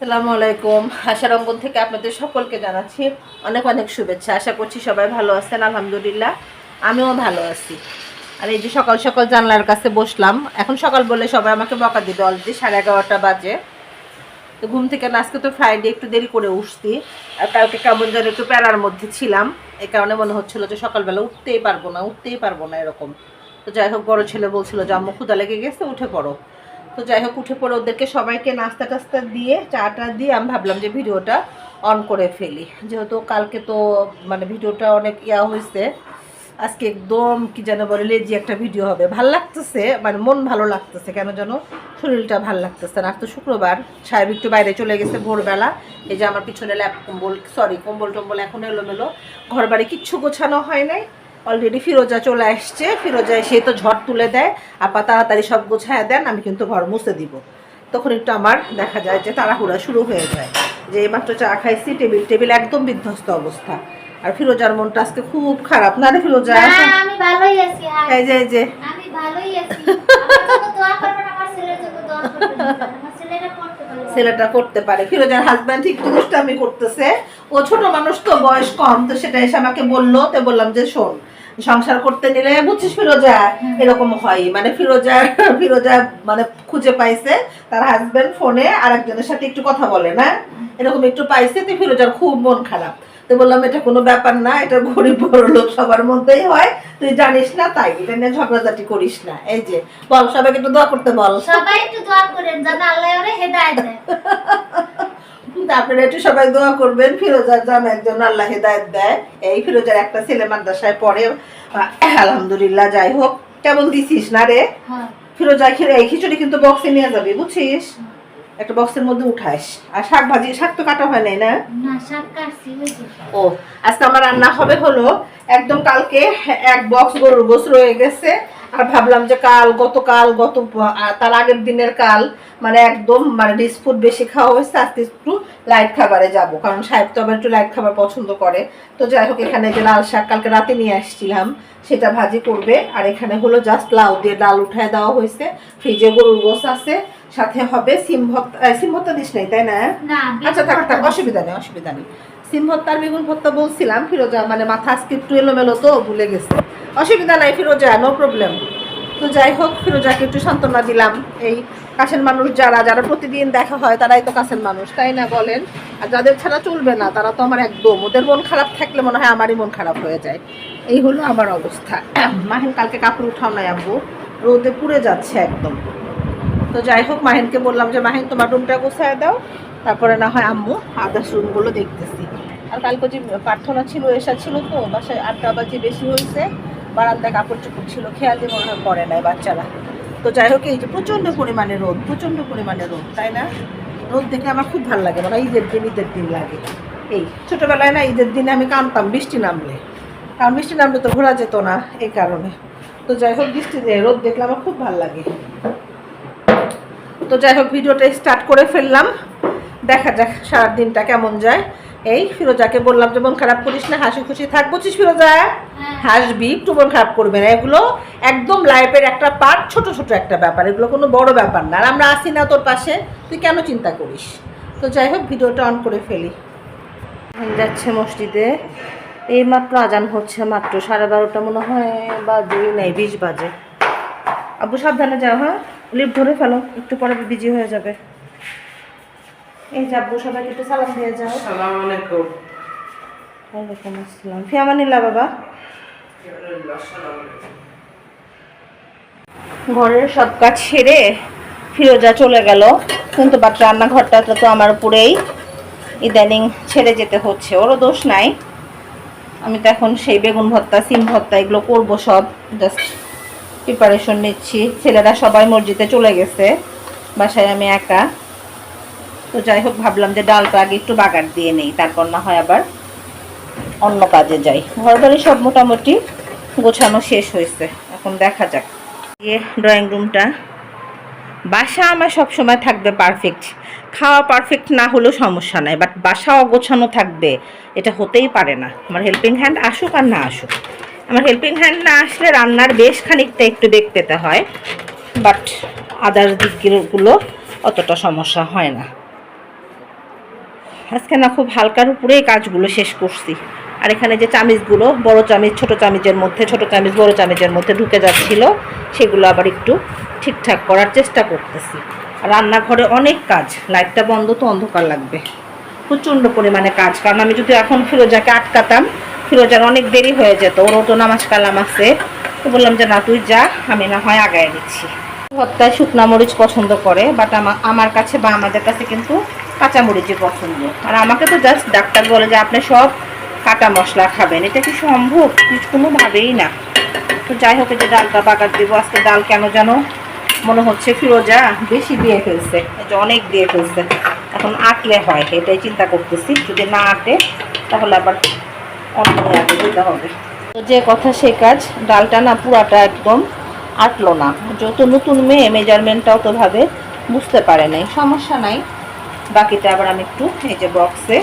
আসসালামু আলাইকুম। আশার অঙ্গন থেকে আপনাদের সকলকে জানাচ্ছি অনেক অনেক শুভেচ্ছা। আশা করছি সবাই ভালো আছেন, আলহামদুলিল্লাহ। আমিও ভালো আছি। আর এই যে সকাল সকাল জানলার কাছে বসলাম। এখন সকাল বলে সবাই আমাকে বকা দিবে অলরেডি সাড়ে এগারোটা বাজে। তো ঘুম থেকে আজকে তো ফ্রাইডে একটু দেরি করে উঠছি। আর কালকে কেমন যেন একটু প্যারার মধ্যে ছিলাম। এই কারণে মনে হচ্ছিল যে সকালবেলা উঠতেই পারব না, উঠতেই পারব না এরকম। তো যাই হোক, বড় ছেলে বলছিল যে, আম্মু ক্ষুদা লেগে গেছে, উঠে পড়ো। তো যাই হোক, উঠে পড়ে ওদেরকে সবাইকে নাস্তা টাস্তা দিয়ে চাটা দিয়ে আমি ভাবলাম যে ভিডিওটা অন করে ফেলি। যেহেতু কালকে তো মানে ভিডিওটা অনেক ইয়া হয়েছে আজকে একদম কি যেন বলে লেজি একটা ভিডিও হবে। ভালো লাগতেছে মানে মন ভালো লাগতেছে, কেন যেন শরীরটা ভালো লাগতেছে না। তো শুক্রবার, সাহেব একটু বাইরে চলে গেছে ভোরবেলা। এই যে আমার পিছনে ল্যাপ কম্বল সরি কম্বল টম্বল এখন এলোমেলো। ঘর বাড়ি কিচ্ছু গোছানো হয় নাই। অলরেডি ফিরোজা চলে আসছে। ফিরোজা এসে তো ঝড় তুলে দেয়। আপা তাড়াতাড়ি সব গোছায় দেন আমি কিন্তু ঘর মুছে দিব। তখন একটু আমার দেখা যায় যে তাড়াহুড়া শুরু হয়ে যায়। যে এইমাত্র চা খাইছি টেবিল টেবিল একদম বিধ্বস্ত অবস্থা। আর ফিরোজার মনটা আজকে খুব খারাপ। না রে ফিরোজা? আমি ভালোই আছি। এই যে এই যে। আমি ভালোই আছি। দোয়া করবেন আমার ছেলের জন্য দোয়া করবেন। আমার ছেলেরা পড়তে পারে ছেলেটা করতে পারে। ফিরোজার হাজব্যান্ড ঠিক দুষ্টামি করতেছে। ও ছোট মানুষ তো বয়স কম। তো সেটা এসে আমাকে বলল। তো বললাম যে শোন সংসার করতে নিলে বুঝছিস ফিরোজা? এরকম হয়। মানে ফিরোজা ফিরোজা মানে খুঁজে পাইছে তার হাজব্যান্ড ফোনে আর একজনের সাথে একটু কথা বলে না? এরকম একটু পাইছে তো ফিরোজার খুব মন খারাপ। তো বললাম এটা কোনো ব্যাপার না এটা গরিব বড় লোক সবার মধ্যেই হয়। তুই জানিস না তাই এটা নিয়ে ঝগড়াঝাটি করিস না। এই যে বল সবাইকে একটু দোয়া করতে বল। সবাই একটু দোয়া করেন যেন আল্লাহ ওরে হেদায়েত দেয়। আপনারা একটু সবাই দোয়া করবেন ফিরোজার জামা একজন আল্লাহ হেদায়ত দেয়। এই ফিরোজার একটা ছেলে মাদ্রাসায় পড়ে। আলহামদুলিল্লাহ যাই হোক কেমন দিছিস না রে? হ্যাঁ। ফিরোজা এই খিচুড়ি কিন্তু বক্সে নিয়ে যাবি বুঝছিস? একটা বক্সের মধ্যে উঠাইস আর শাক ভাজি শাক তো কাটা হয় নাই না। ও আজকে আমার রান্না হবে হলো একদম কালকে এক বক্স গরুর গোস রয়ে গেছে। আর ভাবলাম যে কাল গতকাল গত তার আগের দিনের কাল মানে একদম মানে রিচ ফুড বেশি খাওয়া হয়েছে আজকে একটু লাইট খাবারে যাব। কারণ সাহেব তো আবার একটু লাইট খাবার পছন্দ করে। তো যাই হোক এখানে যে লাল শাক কালকে রাতে নিয়ে আসছিলাম সেটা ভাজি করবে। আর এখানে হলো জাস্ট লাউ দিয়ে ডাল উঠায় দেওয়া হয়েছে। ফ্রিজে গরুর গোস আছে। সাথে হবে সিম আহ, সিম ভর্তা দিস নাই তাই না? না আচ্ছা থাক থাক অসুবিধা নেই অসুবিধা নেই। সিম ভর্তা আর বেগুন ভর্তা বলছিলাম, ফিরোজা মানে মাথা আজকে একটু এলোমেলো তো, ভুলে গেছে। অসুবিধা নাই ফিরোজা নো প্রবলেম তো যাই হোক, ফিরোজাকে একটু সান্ত্বনা দিলাম। এই কাছের মানুষ যারা যারা প্রতিদিন দেখা হয়, তারাই তো কাছের মানুষ, তাই না বলেন? আর যাদের ছাড়া চলবে না, তারা তো আমার একদম। ওদের মন খারাপ থাকলে মনে হয় আমারই মন খারাপ হয়ে যায়। এই হলো আমার অবস্থা। মাহিন কালকে কাপড় উঠাও নাই, আব্বু। রোদে পুড়ে যাচ্ছে একদম। তো যাই হোক, মাহিনকে বললাম যে, মাহিন, তোমার রুমটা গোছায় দাও। তারপরে না হয় আম্মু আদার্স রুমগুলো দেখতেছি। আর কালকে যে প্রার্থনা ছিল, এসা ছিল তো, বাসায় আটটা বাজে বেশি হয়েছে, বারান্দায় কাপড় চোপড় ছিল, খেয়াল মনে করে নাই বাচ্চারা। তো যাই হোক, এই যে প্রচণ্ড পরিমাণে রোদ, প্রচণ্ড পরিমাণে রোদ, তাই না? রোদ দেখে আমার খুব ভালো লাগে মানে ঈদের দিন ঈদের দিন লাগে। এই ছোটোবেলায় না, ঈদের দিনে আমি কানতাম, বৃষ্টি নামলে। কারণ বৃষ্টি নামলে তো ঘোরা যেত না, এই কারণে। তো যাই হোক, বৃষ্টি রোদ দেখলে আমার খুব ভালো লাগে। তো যাই হোক, ভিডিওটা স্টার্ট করে ফেললাম। দেখা যাক সারাদিনটা কেমন যায়। এই ফিরোজাকে বললাম যে মন খারাপ করিস না হাসি খুশি থাক। বুঝছিস ফিরোজা? হ্যাঁ। হাসবি একটু মন খারাপ করবে না। এগুলো একদম লাইফের একটা পার্ট ছোট ছোট একটা ব্যাপার। এগুলো কোনো বড় ব্যাপার না। আর আমরা আসি না তোর পাশে। তুই কেন চিন্তা করিস? তো যাই হোক ভিডিওটা অন করে ফেলি। যাচ্ছে মসজিদে। এই মাত্র আজান হচ্ছে মাত্র। সাড়ে বারোটা মনে হয় বা দুই নেই বিশ বাজে। আব্বু সাবধানে যাও হ্যাঁ? লিফট ধরে ফেলো। একটু পরে বিজি হয়ে যাবে। এই যে আব্বু সবাইকে একটু সালাম দিয়ে যাও। সালাম আলাইকুম। ওয়ালাইকুম আসসালাম। ফিয়ামানিল্লা বাবা। ঘরের সব কাজ সেরে ফিরোজা চলে গেল। কিন্তু বাট রান্নাঘরটা তো আমার উপরেই। ইদানিং ছেড়ে যেতে হচ্ছে ওরও দোষ নাই। আমি তো এখন সেই বেগুন ভর্তা সিম ভর্তা এগুলো করব সব। জাস্ট প্রিপারেশন নিচ্ছি। ছেলেরা সবাই মসজিদে চলে গেছে। বাসায় আমি একা। তো যাই হোক, ভাবলাম যে ডালটা আগে একটু বাগার দিয়ে নেই, তারপর না হয় আবার অন্য কাজে যাই। ঘর বাড়ি সব মোটামুটি গোছানো শেষ হয়েছে। এখন দেখা যাক। ইয়ে ড্রয়িং রুমটা বাসা আমার সব সময় থাকবে পারফেক্ট খাওয়া পারফেক্ট না হলেও সমস্যা নাই বাট বাসা অগোছানো থাকবে, এটা হতেই পারে না। আমার হেল্পিং হ্যান্ড আসুক আর না আসুক। আমার হেল্পিং হ্যান্ড না আসলে রান্নার বেশ খানিকটা একটু পেতে হয় বাট আদার দিকগুলো অতটা সমস্যা হয় না। আজকে না খুব হালকার উপরে এই কাজগুলো শেষ করছি। আর এখানে যে চামিচগুলো, বড় চামিচ, ছোট চামিচের মধ্যে, ছোট চামিচ, বড় চামিচের মধ্যে ঢুকে যাচ্ছিল, সেগুলো আবার একটু ঠিকঠাক করার চেষ্টা করতেছি। আর রান্নাঘরে অনেক কাজ, লাইটটা বন্ধ তো অন্ধকার লাগবে। প্রচণ্ড পরিমাণে কাজ, কারণ আমি যদি এখন ফিরোজাকে আটকাতাম, ফিরোজার অনেক দেরি হয়ে যেত ওরও তো নামাজ কালাম আছে। তো বললাম যে, না, তুই যা, আমি না হয় আগায় দিচ্ছি ভর্তায় শুকনা মরিচ পছন্দ করে বাট আমার কাছে বা আমাদের কাছে কিন্তু কাঁচা মরিচই পছন্দ। আর আমাকে তো জাস্ট ডাক্তার বলে যে আপনি সব কাটা মশলা খাবেন। এটা কি সম্ভব? কোনোভাবেই না। তো যাই হোক যে ডালটা বাগার দেবো। আজকে ডাল কেন যেন মনে হচ্ছে ফিরোজা বেশি দিয়ে ফেলছে অনেক দিয়ে ফেলছে এখন আটলে হয়, এটাই চিন্তা করতেছি। যদি না আটে তাহলে আবার অন্য আগে দিতে হবে। তো যে কথা সে কাজ, ডালটা না পুরাটা একদম আটলো না। যত নতুন মেয়ে মেজারমেন্টটাও তো ভাবে বুঝতে পারে নাই। সমস্যা নাই। বাকিটা আবার আমি একটু এই যে বক্সে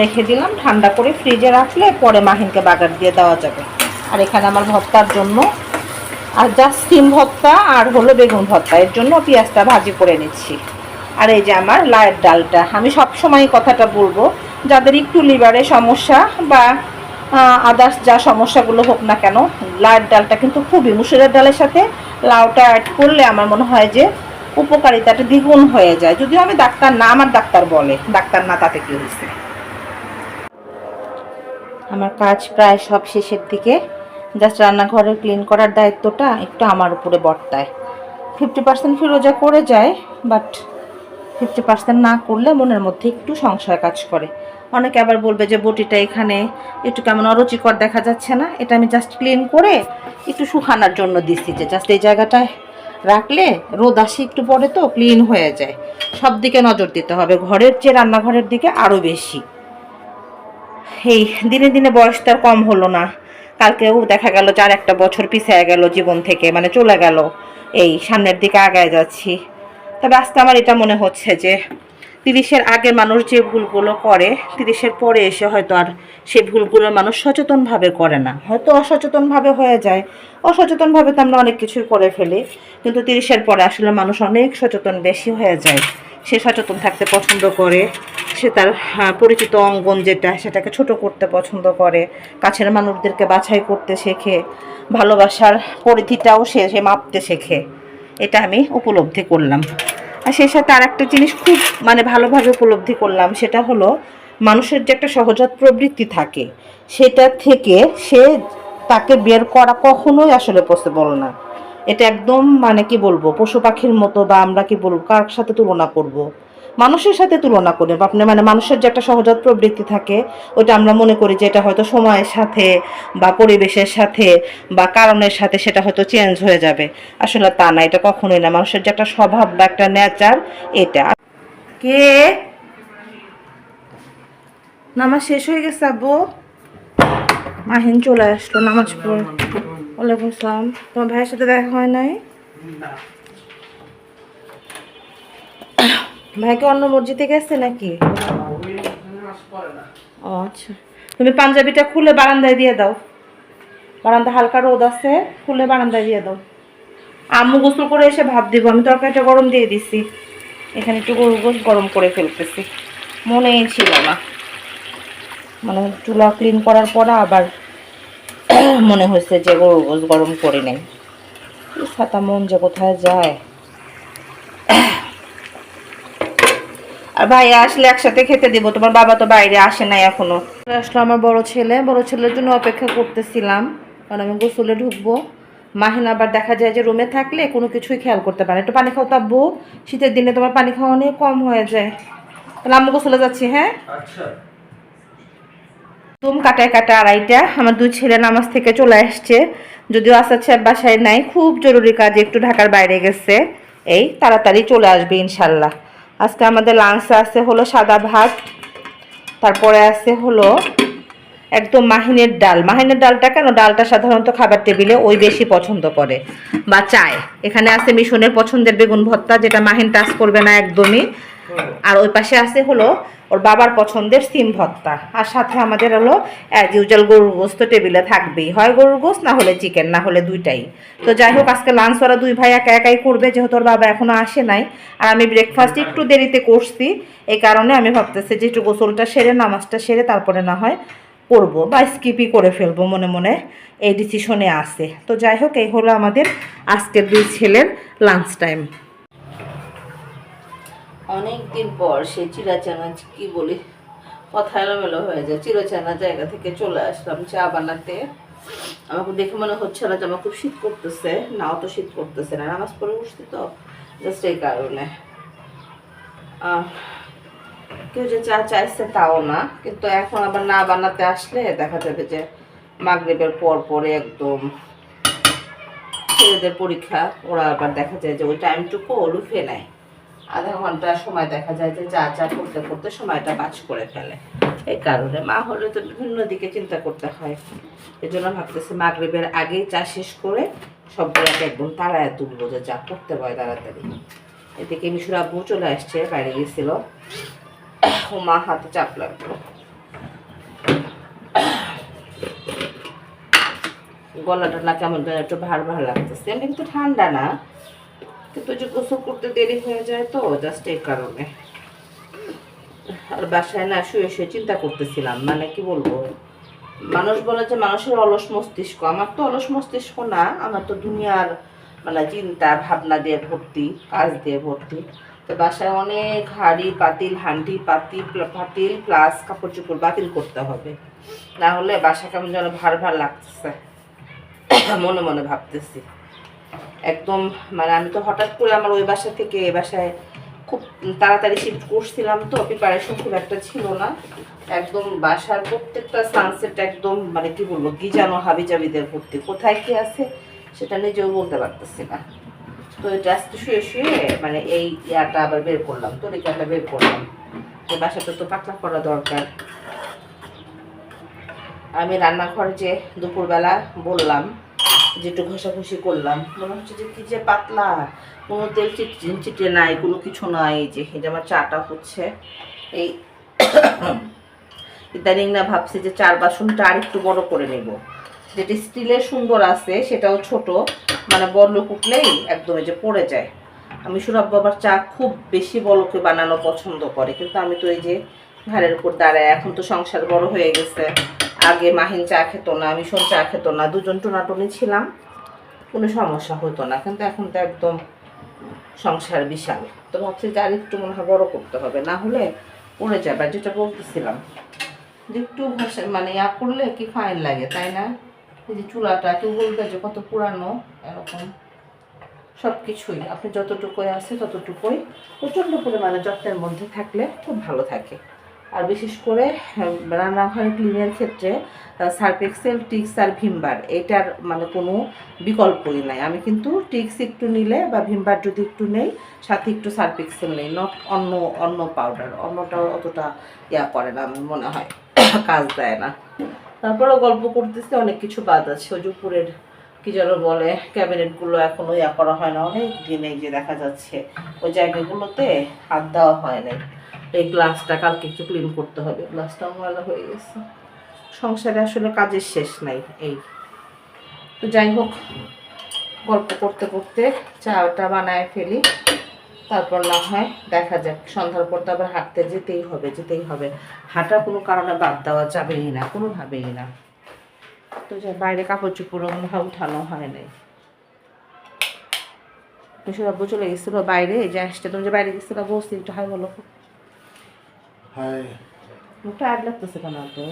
রেখে দিলাম, ঠান্ডা করে ফ্রিজে রাখলে পরে মাহিনকে বাগার দিয়ে দেওয়া যাবে। আর এখানে আমার ভর্তার জন্য, আর জাস্ট সিম ভর্তা আর হলো বেগুন ভর্তা, এর জন্য পেঁয়াজটা ভাজি করে নিচ্ছি। আর এই যে আমার লায়ের ডালটা, আমি সব সময় কথাটা বলব, যাদের একটু লিভারে সমস্যা বা আদার্স যা সমস্যাগুলো হোক না কেন লাউয়ের ডালটা কিন্তু খুবই, মুসুরের ডালের সাথে লাউটা অ্যাড করলে আমার মনে হয় যে উপকারিতাটা দ্বিগুণ হয়ে যায়। যদিও আমি ডাক্তার না, আমার ডাক্তার বলে। ডাক্তার না, তাতে কি হয়েছে? আমার কাজ প্রায় সব শেষের দিকে। জাস্ট রান্নাঘরে ক্লিন করার দায়িত্বটা একটু আমার উপরে বর্তায়। ফিফটি পার্সেন্ট ফিরোজা করে যায়, বাট ফিফটি পার্সেন্ট না করলে মনের মধ্যে একটু সংশয় কাজ করে। অনেকে আবার বলবে যে, বটিটা এখানে একটু কেমন অরুচিকর দেখা যাচ্ছে না। এটা আমি জাস্ট ক্লিন করে একটু শুকানোর জন্য দিচ্ছি যে, জাস্ট এই জায়গাটায় রাখলে রোদ আসি একটু পরে তো, ক্লিন হয়ে যায়। সব দিকে নজর দিতে হবে। ঘরের চেয়ে রান্নাঘরের দিকে আরও বেশি। এই দিনে দিনে বয়স তার কম হলো না। কালকেও দেখা গেল চার একটা বছর পিছিয়ে গেল জীবন থেকে মানে চলে গেল। এই সামনের দিকে আগায় যাচ্ছি। তবে আজকে আমার এটা মনে হচ্ছে যে তিরিশের আগে মানুষ যে ভুলগুলো করে, তিরিশের পরে এসে হয়তো আর সেই ভুলগুলো মানুষ সচেতনভাবে করে না। হয়তো অসচেতনভাবে হয়ে যায়। অসচেতনভাবে তো আমরা অনেক কিছুই করে ফেলি, কিন্তু তিরিশের পরে আসলে মানুষ অনেক সচেতন বেশি হয়ে যায়। সে সচেতন থাকতে পছন্দ করে, সে তার পরিচিত অঙ্গন যেটা, সেটাকে ছোট করতে পছন্দ করে, কাছের মানুষদেরকে বাছাই করতে শেখে, ভালোবাসার পরিধিটাও সে সে মাপতে শেখে। এটা আমি উপলব্ধি করলাম। আর সেই সাথে আর একটা জিনিস খুব মানে ভালোভাবে উপলব্ধি করলাম, সেটা হলো মানুষের যে একটা সহজাত প্রবৃত্তি থাকে, সেটা থেকে সে তাকে বের করা কখনোই আসলে পসিবল না এটা একদম মানে কি বলব, পশু পাখির মতো বা আমরা কি বলব, কার সাথে তুলনা করব। মানুষের সাথে তুলনা করে। বা আপনি মানে মানুষের যে একটা সহজাত প্রবৃত্তি থাকে ওটা আমরা মনে করি যে এটা হয়তো সময়ের সাথে বা পরিবেশের সাথে বা কারণের সাথে সেটা হয়তো চেঞ্জ হয়ে যাবে। আসলে তা না এটা কখনোই না। মানুষের যে একটা স্বভাব বা একটা নেচার এটা। কে? নামাজ শেষ হয়ে গেছে আব্বু? মাহিন চলে আসলো নামাজ পড়ে ওয়ালাইকুম আসসালাম। তোমার ভাইয়ের সাথে দেখা হয় নাই? ভাইকে অন্য মসজিদে গেছে নাকি? আচ্ছা। তুমি পাঞ্জাবিটা খুলে বারান্দায় দিয়ে দাও। বারান্দা হালকা রোদ আছে, খুলে বারান্দায় দিয়ে দাও। আম্মু গোসল করে এসে ভাব দিব, আমি তরকারিটা গরম দিয়ে দিছি। এখানে একটু গরু গোস গরম করে ফেলতেছি। মনেই ছিল না। মানে চুলা ক্লিন করার পর আবার মনে হয়েছে যে গরু গোস গরম করে নেই। ছাতা মন যে কোথায় যায়। আর ভাই আসলে একসাথে খেতে দিব। তোমার বাবা তো বাইরে আসে নাই এখনও। আসলো আমার বড় ছেলে। বড় ছেলের জন্য অপেক্ষা করতেছিলাম। কারণ আমি গোসলে ঢুকবো। মাহিন আবার দেখা যায় যে রুমে থাকলে কোনো কিছুই খেয়াল করতে পারে না। একটু পানি খাও তাব্বু শীতের দিনে তোমার পানি খাওয়া অনেক কম হয়ে যায়। তাহলে আম্মু গোসলে যাচ্ছি হ্যাঁ? তুম কাটায় কাটা আড়াইটা। আমার দুই ছেলে নামাজ থেকে চলে আসছে। যদিও আসাদ সাহেব বাসায় নাই। খুব জরুরি কাজে একটু ঢাকার বাইরে গেছে। এই তাড়াতাড়ি চলে আসবে ইনশাল্লাহ। আজকে আমাদের লাঞ্চে আছে হলো সাদা ভাত, তারপরে আছে হলো একদম মাহিনের ডাল। মাহিনের ডালটা কেন? ডালটা সাধারণত খাবার টেবিলে ওই বেশি পছন্দ করে। বা চায়। এখানে আছে মিশনের পছন্দের বেগুন ভর্তা, যেটা মাহিন টাচ করবে না একদমই। আর ওই পাশে আছে হলো ওর বাবার পছন্দের সিম ভর্তা আর সাথে আমাদের হলো অ্যাজ ইউজুয়াল গরুর গোস্ত টেবিলে থাকবেই। হয় গরুর গোস্ত, না হলে চিকেন না হলে দুইটাই। তো যাই হোক, আজকে লাঞ্চ ওরা দুই ভাই একা একাই করবে, যেহেতু ওর বাবা এখনও আসে নাই। আর আমি ব্রেকফাস্ট একটু দেরিতে করছি, এই কারণে আমি ভাবতেছি যে একটু গোসলটা সেরে, নামাজটা সেরে, তারপরে না হয় করব বা স্কিপই করে ফেলব মনে মনে। এই ডিসিশনে আসে তো যাই হোক, এই হলো আমাদের আজকের দুই ছেলের লাঞ্চ টাইম অনেক দিন পর সে চিরাচানা কি বলি, কথা এলোমেলো হয়ে যায়। চিরচানা জায়গা থেকে চলে আসলাম চা বানাতে। আমাকে দেখে মনে হচ্ছে না যে আমার খুব শীত করতেছে, নাও তো শীত করতেছে না, নামাজ পড়ে উঠছি তো জাস্ট এই কারণে। কেউ যে চা চাইছে তাও না, কিন্তু এখন আবার না বানাতে আসলে দেখা যাবে যে মাগরিবের পর পরে একদম ছেলেদের পরীক্ষা, ওরা আবার দেখা যায় যে ওই টাইমটুকু লুফে নেয় আধা ঘণ্টা সময় দেখা যায় যে যা চা করতে করতে সময়টা বাজ করে ফেলে। এই কারণে মা হলে তো বিভিন্ন দিকে চিন্তা করতে হয়। এই জন্য ভাবতেছি মাগরিবের আগেই চা শেষ করে সবগুলোকে একদম তাড়ায় তুলবো যে যা করতে হয় তাড়াতাড়ি। এদিকে মিশুর আব্বু চলে আসছে, বাইরে গেছিল। ও মা হাতে চাপ লাগল। গলাটা না কেমন একটু ভার ভার লাগতেছে। এমনি কিন্তু ঠান্ডা না। কিন্তু যে গোসল করতে দেরি হয়ে যায় তো জাস্ট এই কারণে। আর বাসায় না শুয়ে শুয়ে চিন্তা করতেছিলাম মানে কি বলব? মানুষ বলে যে মানুষের অলস মস্তিষ্ক, আমার তো অলস মস্তিষ্ক না, আমার তো দুনিয়ার মানে চিন্তা, ভাবনা দিয়ে ভর্তি, কাজ দিয়ে ভর্তি। তো বাসায় অনেক হাঁড়ি, পাতিল হান্ডি পাতিল পাতিল প্লাস কাপড় চোপড় বাতিল করতে হবে। না হলে বাসা কেমন যেন ভার ভার লাগতেছে। মনে মনে ভাবতেছি। একদম মানে আমি তো হঠাৎ করে আমার ওই বাসা থেকে এ বাসায় খুব তাড়াতাড়ি শিফট করছিলাম তো প্রিপারেশন খুব একটা ছিল না। একদম বাসার প্রত্যেকটা সানসেট একদম মানে কি বলব, গিজানো হাবিজাবিদের ভর্তি। কোথায় কি আছে সেটা নিজেও বলতে পারতেছি না। তো আজকে শুয়ে শুয়ে মানে এই ইয়াটা আবার বের করলাম, তরিকাটা বের করলাম। যে বাসাটা তো পাতলা করা দরকার। আমি রান্নাঘরে যে দুপুরবেলা বললাম যে একটু ঘষাঘষি করলাম, মনে হচ্ছে যে কি যে পাতলা, কোনো তেল চিটচিন চিটে নাই, কোনো কিছু নাই, যে যে আমার চাটা হচ্ছে, এই ইদানিং না ভাবছি যে চার বাসনটা আর একটু বড় করে নেব। যেটা স্টিলের সুন্দর আছে, সেটাও ছোট মানে বড় কুটলেই একদম যে পড়ে যায়। আমি সুরভ বাবার চা খুব বেশি বড়কে বানানো পছন্দ করে, কিন্তু আমি তো এই যে ঘাড়ের উপর দাঁড়ায়, এখন তো সংসার বড় হয়ে গেছে। আগে মাহিন চা খেত না মিশন চা খেত না, দুজন টোনাটুনি ছিলাম। কোনো সমস্যা হতো না, কিন্তু এখন তো একদম সংসার বিশাল। তো ভাবছি যে একটু মনে হয় বড় করতে হবে, না হলে পড়ে যাবে যেটা বলতেছিলাম যে একটু মানে ইয়া করলে কি ফাইন লাগে, তাই না? এই যে চুলাটা, কেউ বলবে যে কত পুরানো, এরকম সব কিছুই আপনি যতটুকুই আছে ততটুকুই, প্রচণ্ড পরিমাণে যত্নের মধ্যে থাকলে খুব ভালো থাকে। আর বিশেষ করে হ্যাঁ, রান্নাঘরে ক্লিনের ক্ষেত্রে সার্ফ এক্সেল টিক্স আর ভিমবার এটার মানে কোনো বিকল্পই নাই। আমি কিন্তু টিক্স একটু নিলে বা ভিমবার যদি একটু নেই সাথে একটু সার্ফ এক্সেল নেই নট অন্য অন্য পাউডার অন্যটা অতটা ইয়া করে না আমার মনে হয় কাজ দেয় না। তারপরেও গল্প করতেছি অনেক কিছু বাদ আছে। ওই যে উপরের কি যেন বলে ক্যাবিনেটগুলো এখনও ইয়া করা হয় না। অনেক দিন যে দেখা যাচ্ছে ওই জায়গাগুলোতে হাত দেওয়া হয় নাই। এই গ্লাসটা কালকে একটু ক্লিন করতে হবে। গ্লাসটাও ময়লা হয়ে গেছে। সংসারে আসলে কাজের শেষ নাই এই। তো যাই হোক, গল্প করতে করতে চাটা বানায় ফেলি। তারপর না হয় দেখা যাক, সন্ধ্যার পর তো আবার হাঁটতে যেতেই হবে যেতেই হবে। হাঁটা কোনো কারণে বাদ দেওয়া যাবেই না, কোনোভাবেই না। তো যে বাইরে কাপড় চোপড়ও মনে হয় উঠানো হয় নাই। মিশর আব্বু চলে গেছিল বাইরে, এই যে আসতে তুমি যে বাইরে গেছিল বসছি একটু হাই বলো। হাই মুখটা আগ লাগতেছে কেন তো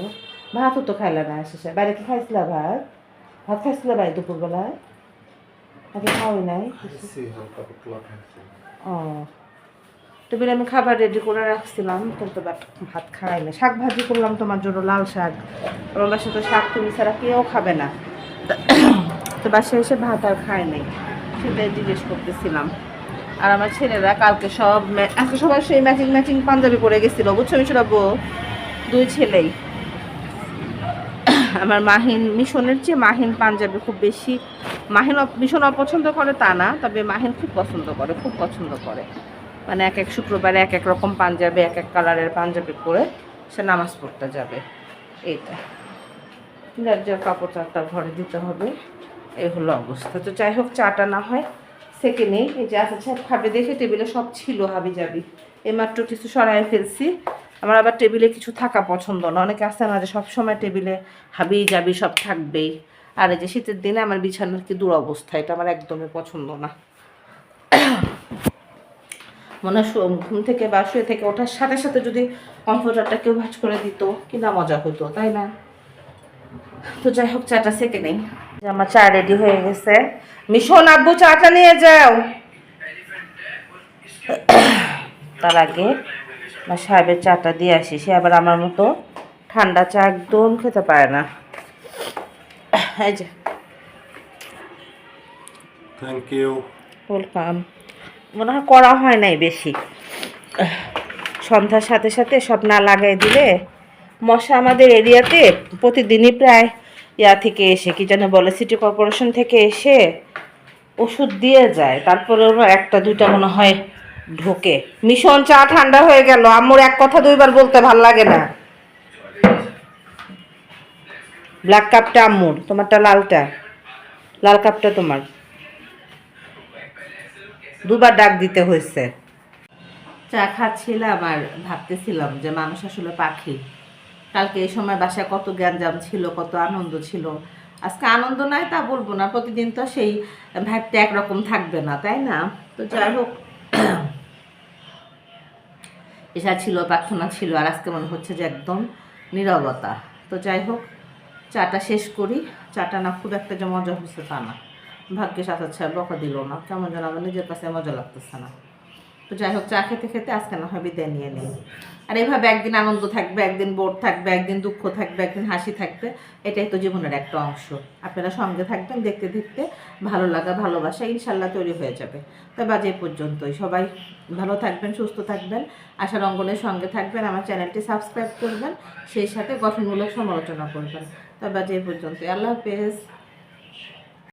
ভাতও তো খাইলে না শেষে। বাইরে কি খাইছিলা ভাত? ভাত খাইছিলা বাইরে দুপুরবেলায়? আগে খাওয়াই নাই। ও। টেবিলে আমি খাবার রেডি করে রাখছিলাম কিন্তু ভাত খাই না শাক ভাজি করলাম তোমার জন্য লাল শাক। আমার বাসায় তো শাক তুমি ছাড়া কেউ খাবে না। তো বাসায় এসে ভাত আর খায় নাই। সেটাই জিজ্ঞেস করতেছিলাম। আর আমার ছেলেরা কালকে সব আজকে সবাই সেই ম্যাচিং ম্যাচিং পাঞ্জাবি পরে গেছিল, বুঝছ আমি সেটা দুই ছেলেই। আমার মাহিন, মিশনের চেয়ে মাহিন পাঞ্জাবি খুব বেশি, মাহিন মিশন অপছন্দ করে তা না, তবে মাহিন খুব পছন্দ করে, খুব পছন্দ করে। মানে এক এক শুক্রবারে এক এক রকম পাঞ্জাবি, এক এক কালারের পাঞ্জাবি পরে সে নামাজ পড়তে যাবে। এইটা। যার যার কাপড় চারটা ঘরে দিতে হবে, এই হলো অবস্থা। তো যাই হোক, চাটা না হয় সেকে নেই। এই যে আচ্ছা খাবে, দেখে টেবিলে সব ছিল হাবি যাবি এইমাত্র কিছু সরাই ফেলছি। আমার আবার টেবিলে কিছু থাকা পছন্দ না। অনেকে আসে না যে সবসময় টেবিলে হাবি যাবি সব থাকবেই। আর এই যে শীতের দিনে আমার বিছানার কি দুরবস্থা, এটা আমার একদমই পছন্দ না। মনে ঘুম থেকে বা শুয়ে থেকে ওঠার সাথে সাথে যদি কম্পিউটারটা কেউ ভাজ করে দিত, কি না মজা হতো, তাই না? তো যাই হোক, চাটা সেকে নেই। যে আমার চা রেডি হয়ে গেছে। মিশন আব্বু চাটা নিয়ে যাও। তার আগে আমার সাহেবের চাটা দিয়ে আসি। সে আবার আমার মতো ঠান্ডা চা একদম খেতে পারে না। এই যে। থ্যাংক ইউ ওয়েলকাম মনে হয় করা হয় নাই বেশি। সন্ধ্যার সাথে সাথে সব না লাগাই দিলে মশা আমাদের এরিয়াতে প্রতিদিনই প্রায় ইয়া থেকে এসে, কি যেন বলে, সিটি কর্পোরেশন থেকে এসে ওষুধ দিয়ে যায়। তারপরে ওরা একটা দুইটা মনে হয় ঢোকে। মিশন চা ঠান্ডা হয়ে গেল। আম্মুর এক কথা দুইবার বলতে ভালো লাগে না। ব্ল্যাক কাপটা আম্মুর, তোমারটা লালটা। লাল কাপটা তোমার। দুবার ডাক দিতে হয়েছে। চা খাচ্ছিলাম আর ভাবতেছিলাম যে মানুষ আসলে পাখি। কালকে এই সময় বাসায় কত গ্যাঞ্জাম ছিল, কত আনন্দ ছিল। আজকে আনন্দ নাই তা বলব না, প্রতিদিন তো সেই ভাবটা একরকম থাকবে না, তাই না? তো যাই হোক এসা ছিল, প্রার্থনা ছিল, আর আজকে মনে হচ্ছে যে একদম নীরবতা। তো যাই হোক, চাটা শেষ করি। চাটা না খুব একটা যে মজা হচ্ছে তা না। ভাগ্যে সাথে ছাড় বকা দিল না। কেমন যেন নিজের কাছে মজা লাগতেছে না। তো যাই হোক, চা খেতে খেতে আজকে না হয় বিদায় নিয়ে নিই। আর এইভাবে একদিন আনন্দ থাকবে, একদিন বোর থাকবে, একদিন দুঃখ থাকবে, একদিন হাসি থাকবে, এটাই তো জীবনের একটা অংশ। আপনারা সঙ্গে থাকবেন, দেখতে দেখতে ভালো লাগা, ভালোবাসা ইনশাল্লাহ তৈরি হয়ে যাবে। তবে আজ পর্যন্তই। সবাই ভালো থাকবেন, সুস্থ থাকবেন। আশার অঙ্গনের সঙ্গে থাকবেন, আমার চ্যানেলটি সাবস্ক্রাইব করবেন, সেই সাথে গঠনমূলক সমালোচনা করবেন। তবে আজ এই পর্যন্তই। আল্লাহ হাফেজ।